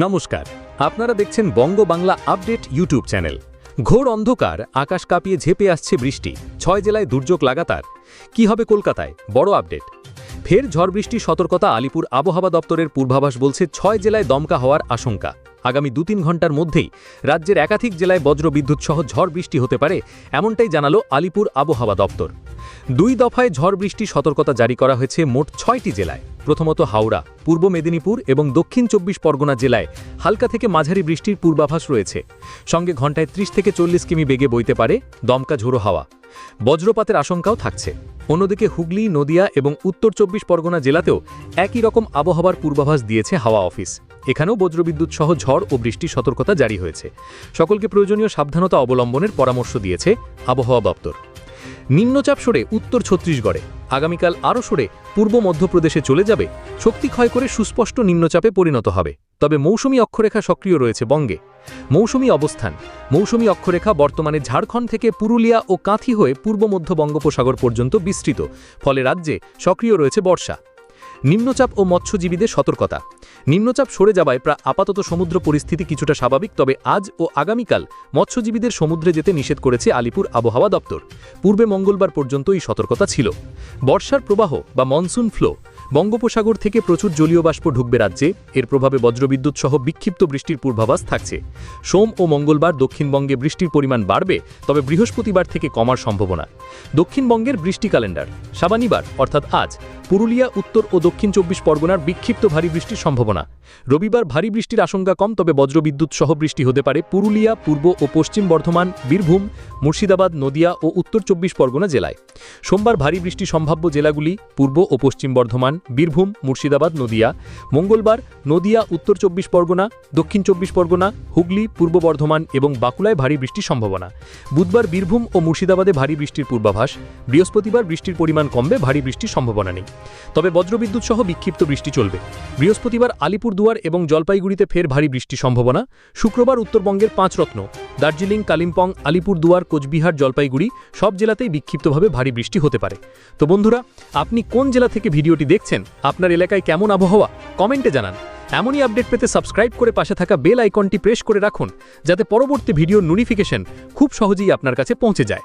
নমস্কার, আপনারা দেখছেন Banga Bangla update YouTube channel. ঘোর অন্ধকার, আকাশ কাঁপিয়ে ঝেপে আসছে বৃষ্টি। ছয় জেলায় দুর্যোগ লাগাতার। কি হবে কলকাতায়? বড় আপডেট। ফের ঝড় বৃষ্টি সতর্কতা আলিপুর আবহাওয়া দপ্তরের পূর্বাভাস বলছে, ছয় জেলায় দমকা হওয়ার আশঙ্কা। আগামী দু তিন ঘণ্টার মধ্যেই রাজ্যের একাধিক জেলায় বজ্রবিদ্যুৎ সহ ঝড় বৃষ্টি হতে পারে, এমনটাই জানালো আলিপুর আবহাওয়া দপ্তর। দুই দফায় ঝড় বৃষ্টি সতর্কতা জারি করা হয়েছে মোট ছয়টি জেলায়। প্রথমত হাওড়া, পূর্ব মেদিনীপুর এবং দক্ষিণ চব্বিশ পরগনা জেলায় হালকা থেকে মাঝারি বৃষ্টির পূর্বাভাস রয়েছে। সঙ্গে ঘন্টায় ত্রিশ থেকে চল্লিশ কিমি বেগে বইতে পারে দমকা ঝোড়ো হাওয়া। বজ্রপাতের আশঙ্কাও থাকছে। অন্যদিকে হুগলি, নদিয়া এবং উত্তর চব্বিশ পরগনা জেলাতেও একই রকম আবহাওয়ার পূর্বাভাস দিয়েছে হাওয়া অফিস। এখানেও বজ্রবিদ্যুৎ সহ ঝড় ও বৃষ্টি সতর্কতা জারি হয়েছে। সকলকে প্রয়োজনীয় সাবধানতা অবলম্বনের পরামর্শ দিয়েছে আবহাওয়া দপ্তর। নিম্নচাপ সরে উত্তর ছত্তিশগড়ে, আগামীকাল আরও সরে পূর্ব মধ্যপ্রদেশে চলে যাবে, শক্তি ক্ষয় করে সুস্পষ্ট নিম্নচাপে পরিণত হবে। তবে মৌসুমী অক্ষরেখা সক্রিয় রয়েছে বঙ্গে। মৌসুমী অবস্থান, মৌসুমী অক্ষরেখা বর্তমানে ঝাড়খণ্ড থেকে পুরুলিয়া ও কাঁথি হয়ে পূর্ব মধ্য বঙ্গোপসাগর পর্যন্ত বিস্তৃত, ফলে রাজ্যে সক্রিয় রয়েছে বর্ষা। নিম্নচাপ ও মৎস্যজীবীদের সতর্কতা। নিম্নচাপ সরে যাওয়ায় প্রায় আপাতত সমুদ্র পরিস্থিতি কিছুটা স্বাভাবিক, তবে আজ ও আগামীকাল মৎস্যজীবীদের সমুদ্রে যেতে নিষেধ করেছে আলিপুর আবহাওয়া দপ্তর। পূর্বে মঙ্গলবার পর্যন্ত এই সতর্কতা ছিল। বর্ষার প্রবাহ বা মনসুন ফ্লো বঙ্গোপসাগর থেকে প্রচুর জলীয় বাষ্প ঢুকবে রাজ্যে। এর প্রভাবে বজ্রবিদ্যুৎ সহ বিক্ষিপ্ত বৃষ্টির পূর্বাভাস থাকছে। সোম ও মঙ্গলবার দক্ষিণবঙ্গে বৃষ্টির পরিমাণ বাড়বে, তবে বৃহস্পতিবার থেকে কমার সম্ভাবনা। দক্ষিণবঙ্গের বৃষ্টি ক্যালেন্ডার, সাবানিবার, অর্থাৎ আজ, পুরুলিয়া, উত্তর ও দক্ষিণ চব্বিশ পরগনার বিক্ষিপ্ত ভারী বৃষ্টির সম্ভাবনা। রবিবার ভারী বৃষ্টির আশঙ্কা কম, তবে বজ্রবিদ্যুৎ সহ বৃষ্টি হতে পারে পুরুলিয়া, পূর্ব ও পশ্চিম বর্ধমান, বীরভূম, মুর্শিদাবাদ, নদিয়া ও উত্তর চব্বিশ পরগনা জেলায়। সোমবার ভারী বৃষ্টি সম্ভাব্য জেলাগুলি পূর্ব ও পশ্চিম বর্ধমান, বীরভূম, মুর্শিদাবাদ, নদিয়া, মঙ্গলবার নদিয়া, উত্তর চব্বিশ পরগনা, দক্ষিণ চব্বিশ পরগনা, হুগলি, পূর্ব বর্ধমান এবং বাঁকুড়ায় ভারী বৃষ্টির সম্ভাবনা। বুধবার বীরভূম ও মুর্শিদাবাদে ভারী বৃষ্টির পূর্বাভাস, বৃহস্পতিবার বৃষ্টির পরিমাণ কমবে, ভারী বৃষ্টির সম্ভাবনা নেই। তবে বজ্রবিদ্যুৎ সহ বিক্ষিপ্ত বৃষ্টি চলবে। বৃহস্পতিবার আলিপুরদুয়ার এবং জলপাইগুড়িতে ফের ভারী বৃষ্টি সম্ভাবনা। শুক্রবার উত্তরবঙ্গের পাঁচ রত্ন দার্জিলিং, কালিম্পং, আলিপুরদুয়ার, কোচবিহার, জলপাইগুড়ি সব জেলাতেই বিক্ষিপ্তভাবে ভারী বৃষ্টি হতে পারে। তো বন্ধুরা, আপনি কোন জেলা থেকে ভিডিওটি দেখছেন, আপনার এলাকায় কেমন আবহাওয়া, কমেন্টে জানান। এমনই আপডেট পেতে সাবস্ক্রাইব করে পাশে থাকা বেল আইকনটি প্রেস করে রাখুন, যাতে পরবর্তী ভিডিওর নোটিফিকেশন খুব সহজেই আপনার কাছে পৌঁছে যায়।